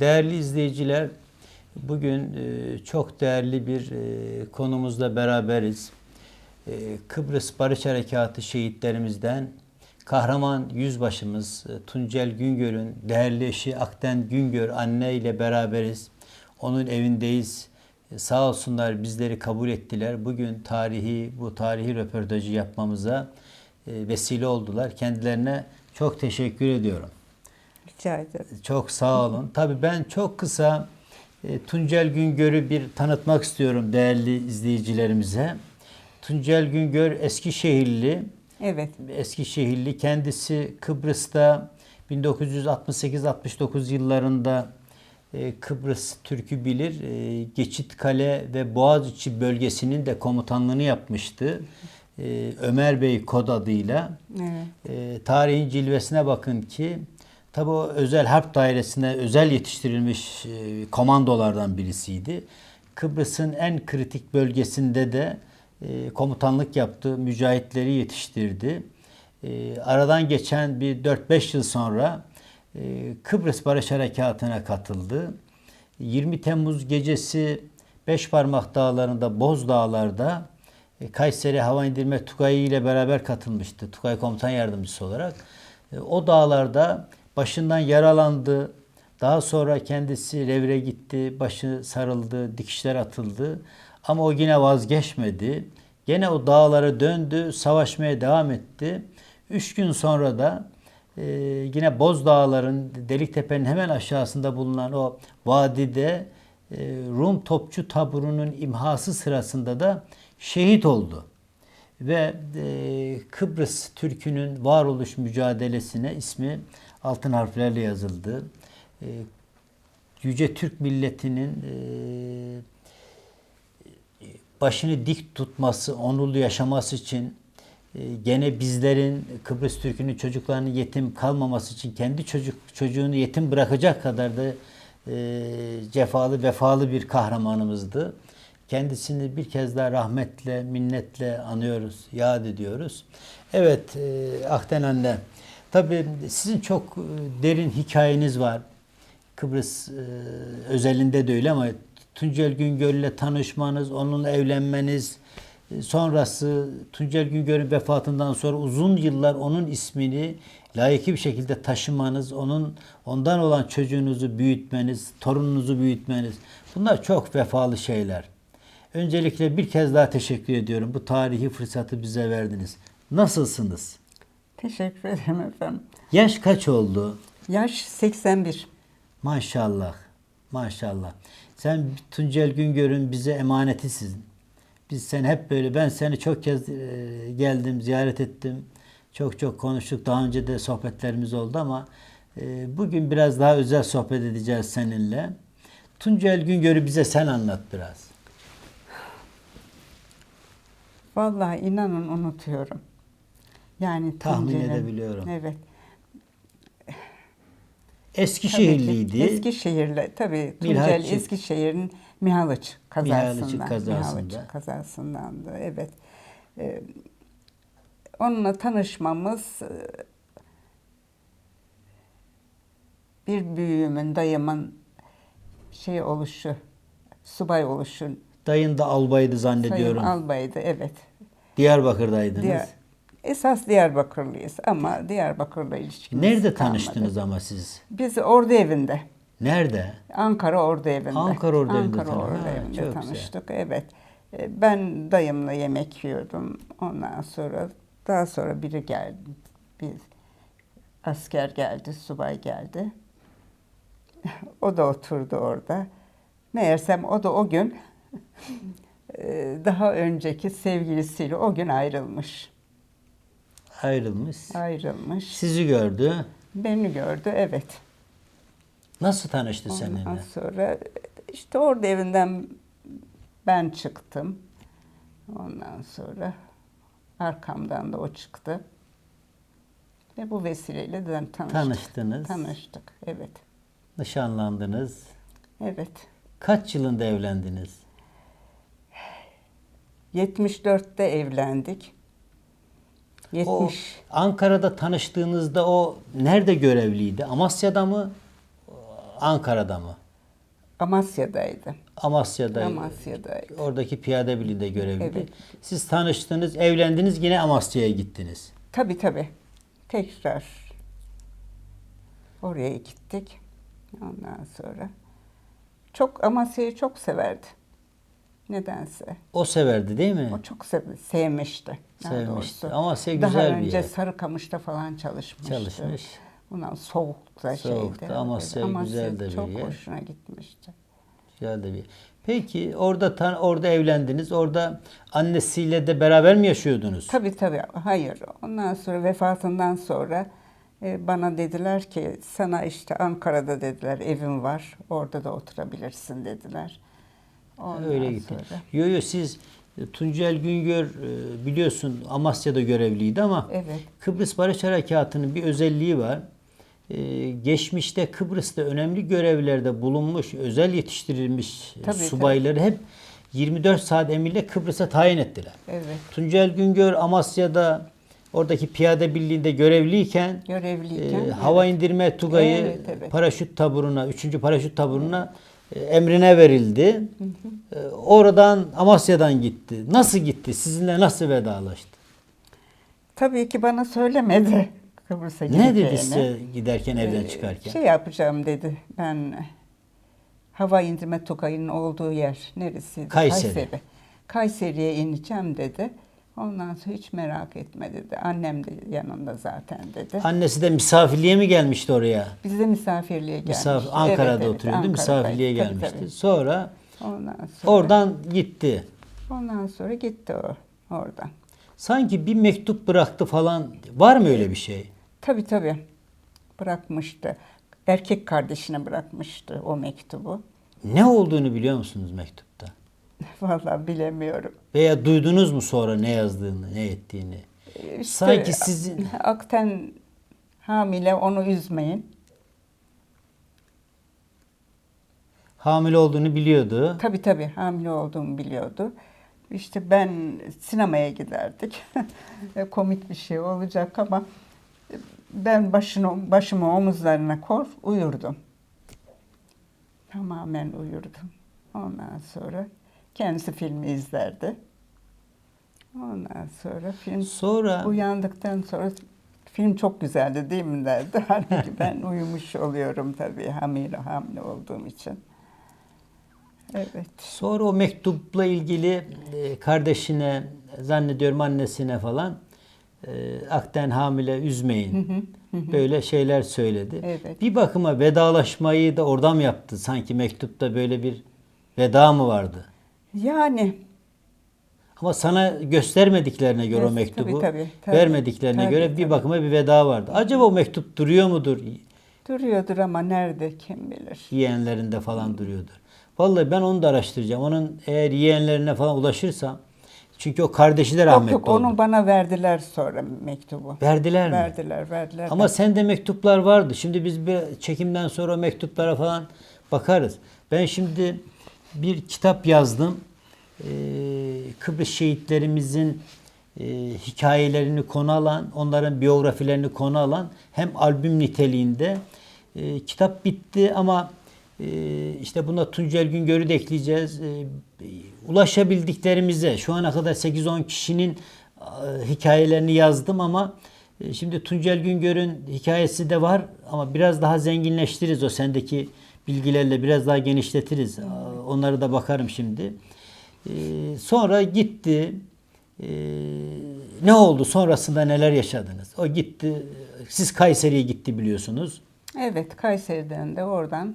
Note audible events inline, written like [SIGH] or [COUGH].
değerli izleyiciler, bugün e, çok değerli bir e, konumuzla beraberiz. E, Kıbrıs Barış Harekatı şehitlerimizden kahraman yüzbaşımız Tuncel Güngör'ün değerli eşi Akten Güngör anne ile beraberiz. Onun evindeyiz. Sağ olsunlar bizleri kabul ettiler. Bugün tarihi bu tarihi röportajı yapmamıza vesile oldular. Kendilerine çok teşekkür ediyorum. Rica ederim. Çok sağ olun. Tabii ben çok kısa e, Tuncel Güngör'ü bir tanıtmak istiyorum değerli izleyicilerimize. Tuncel Güngör Eskişehirli. Evet. Eskişehirli. Kendisi Kıbrıs'ta 1968-69 yıllarında e, Kıbrıs Türk'ü bilir. E, Geçitkale ve Boğaziçi bölgesinin de komutanlığını yapmıştı. E, Ömer Bey kod adıyla. Evet. E, tarihin cilvesine bakın ki tabi o özel harp dairesine özel yetiştirilmiş e, komandolardan birisiydi. Kıbrıs'ın en kritik bölgesinde de e, komutanlık yaptı, mücahitleri yetiştirdi. E, aradan geçen bir 4-5 yıl sonra Kıbrıs Barış Harekatı'na katıldı. 20 Temmuz gecesi Beşparmak Dağları'nda, Boz Dağlar'da Kayseri Hava İndirme Tugayı ile beraber katılmıştı. Tugay Komutan Yardımcısı olarak. O dağlarda başından yaralandı. Daha sonra kendisi revire gitti. Başı sarıldı, dikişler atıldı. Ama o yine vazgeçmedi. Gene o dağlara döndü, savaşmaya devam etti. Üç gün sonra da e, yine Boz Dağları'nın Deliktepe'nin hemen aşağısında bulunan o vadide e, Rum topçu taburunun imhası sırasında da şehit oldu. Ve e, Kıbrıs Türk'ünün varoluş mücadelesine ismi altın harflerle yazıldı. E, Yüce Türk milletinin e, başını dik tutması, onurlu yaşaması için gene bizlerin Kıbrıs Türk'ünün çocuklarının yetim kalmaması için kendi çocuk çocuğunu yetim bırakacak kadar da cefalı, vefalı bir kahramanımızdı. Kendisini bir kez daha rahmetle, minnetle anıyoruz, yad ediyoruz. Evet, e, Ahten anne, tabii sizin çok e, derin hikayeniz var. Kıbrıs e, özelinde de öyle ama Tuncel Güngör ile tanışmanız, onunla evlenmeniz, e, sonrası Tuncel Güngör'ün vefatından sonra uzun yıllar onun ismini layıklı bir şekilde taşımanız, onun ondan olan çocuğunuzu büyütmeniz, torununuzu büyütmeniz bunlar çok vefalı şeyler. Öncelikle bir kez daha teşekkür ediyorum. Bu tarihi fırsatı bize verdiniz. Nasılsınız? Teşekkür ederim efendim. Yaş kaç oldu? Yaş 81. Maşallah. Maşallah. Sen Tuncel Güngör'ün bize emanetisisin. Biz sen hep böyle ben seni çok kez e, geldim ziyaret ettim. Çok çok konuştuk. Daha önce de sohbetlerimiz oldu ama e, bugün biraz daha özel sohbet edeceğiz seninle. Tuncel Güngör'ü bize sen anlat biraz. Vallahi inanın unutuyorum. Yani Tahmin Tunceli'm- edebiliyorum. Evet. Eskişehirliydi. Tabii ki Eskişehirli. Tabii Tuncel Mihaliçi. Eskişehir'in Mihaliç kazasından. Mihaliçi kazasında. Mihaliç kazasındandı. Evet. Ee, onunla tanışmamız e, bir büyüğümün, dayımın şey oluşu, subay oluşu. Dayın da albaydı zannediyorum. Sayın albaydı, evet. Diyarbakır'daydınız. Diyar, esas Diyarbakırlıyız ama Diyarbakır'la ilişkimiz Nerede kalmadı. tanıştınız ama siz? Biz ordu evinde. Nerede? Ankara Ordu Evi'nde. Ankara Ordu Evi'nde Ankara Ordu Ha, Evi'nde çok güzel. tanıştık. Evet. E, Ben dayımla yemek yiyordum. Ondan sonra daha sonra biri geldi. Bir asker geldi, subay geldi. [LAUGHS] o da oturdu orada. Meğersem o da o gün [LAUGHS] daha önceki sevgilisiyle o gün ayrılmış. Ayrılmış. Ayrılmış. Sizi gördü. Beni gördü, evet. Nasıl tanıştı Ondan seninle? sonra işte orada evinden ben çıktım. Ondan sonra arkamdan da o çıktı. Ve bu vesileyle de tanıştık. Tanıştınız. Tanıştık, evet. Nişanlandınız. Evet. Kaç yılında evlendiniz? 74'te evlendik. 70 O Ankara'da tanıştığınızda o nerede görevliydi? Amasya'da mı? Ankara'da mı? Amasya'daydı. Amasya'da. Amasya'daydı. Oradaki piyade birliğinde görevliydi. Evet. Siz tanıştınız, evlendiniz, yine Amasya'ya gittiniz. Tabii tabii. Tekrar oraya gittik. Ondan sonra çok Amasya'yı çok severdi. Nedense. O severdi değil mi? O çok sev- sevmişti. Sevmişti. doğrusu. Amasya Daha güzel bir önce yer. Sarıkamış'ta falan çalışmıştı. Çalışmış. Bundan soğukta Soğukta, şeydi. Amasya güzel de bir çok yer. hoşuna gitmişti. Güzel de bir. Peki orada tan orada evlendiniz. Orada annesiyle de beraber mi yaşıyordunuz? Tabii tabii. Hayır. Ondan sonra vefatından sonra e, bana dediler ki sana işte Ankara'da dediler evim var. Orada da oturabilirsin dediler. Ondan Öyle gitti. sonra- Yo yo siz e, Tuncel Güngör e, biliyorsun Amasya'da görevliydi ama Evet. Kıbrıs Barış Harekatı'nın bir özelliği var. E, geçmişte Kıbrıs'ta önemli görevlerde bulunmuş, özel yetiştirilmiş Tabii, subayları hep 24 saat emirle Kıbrıs'a tayin ettiler. Evet. Tuncel Güngör Amasya'da oradaki piyade birliğinde görevliyken Görevliyken. e, hava indirme tugayı Evet, evet. paraşüt taburuna, 3. paraşüt taburuna e, emrine verildi. E, oradan Amasya'dan gitti. Nasıl gitti? Sizinle nasıl vedalaştı? Tabii ki bana söylemedi [LAUGHS] Kıbrıs'a Ne gideceğini. dedi size giderken evden Ee, çıkarken? Şey yapacağım dedi. Ben hava indirme tugayının olduğu yer neresiydi? Kayseri. Kayseri'ye ineceğim dedi. Ondan sonra hiç merak etme dedi. Annem de yanında zaten dedi. Annesi de misafirliğe mi gelmişti oraya? Biz de misafirliğe gelmiştik. Misafir, Ankara'da Evet, evet, oturuyordu. Ankara'daydık. Misafirliğe Tabii, gelmişti. tabii. Sonra Ondan sonra, oradan gitti. ondan sonra gitti o oradan. Sanki bir mektup bıraktı falan. Var mı öyle bir şey? Tabii tabii. Bırakmıştı. Erkek kardeşine bırakmıştı o mektubu. Ne olduğunu biliyor musunuz mektupta? [LAUGHS] Vallahi bilemiyorum. Veya duydunuz mu sonra ne yazdığını, ne ettiğini? İşte Sanki sizin [LAUGHS] Akten hamile onu üzmeyin. hamile olduğunu biliyordu. Tabii tabii hamile olduğumu biliyordu. İşte ben sinemaya giderdik. [LAUGHS] Komik bir şey olacak ama ben başını, başımı omuzlarına kor uyurdum. Tamamen uyurdum. Ondan sonra kendisi filmi izlerdi. Ondan sonra film Sonra Uyandıktan sonra film çok güzeldi değil mi derdi. [LAUGHS] Halbuki ben [LAUGHS] uyumuş oluyorum tabii hamile hamile olduğum için. Evet. sonra o mektupla ilgili e, kardeşine, zannediyorum annesine falan e, akten hamile üzmeyin. Böyle şeyler söyledi. Evet. Bir bakıma vedalaşmayı da oradan mı yaptı? Sanki mektupta böyle bir veda mı vardı? Yani Ama sana göstermediklerine göre o Evet, mektubu, tabii, tabii, tabii. vermediklerine Tabii, göre bir tabii. bakıma bir veda vardı. Acaba o mektup duruyor mudur? duruyordur ama nerede kim bilir. Yeğenlerinde falan duruyordur. Vallahi ben onu da araştıracağım. Onun eğer yeğenlerine falan ulaşırsam çünkü o kardeşi de Yok rahmetli yok oldu. onu bana verdiler sonra mektubu. Verdiler mi? Verdiler verdiler. Ama sende mektuplar vardı. Şimdi biz bir çekimden sonra mektuplara falan bakarız. Ben şimdi bir kitap yazdım. Ee, Kıbrıs şehitlerimizin e, hikayelerini konu alan, onların biyografilerini konu alan hem albüm niteliğinde e, kitap bitti ama e, işte buna Tuncel Güngör'ü de ekleyeceğiz. Ulaşabildiklerimize şu ana kadar 8-10 kişinin hikayelerini yazdım ama e, şimdi Tuncel Güngör'ün hikayesi de var ama biraz daha zenginleştiririz o sendeki bilgilerle biraz daha genişletiriz. Aa, Onları da bakarım şimdi. E, sonra gitti. E, ne oldu? Sonrasında neler yaşadınız? O gitti. Siz Kayseri'ye gitti biliyorsunuz. Evet Kayseri'den de oradan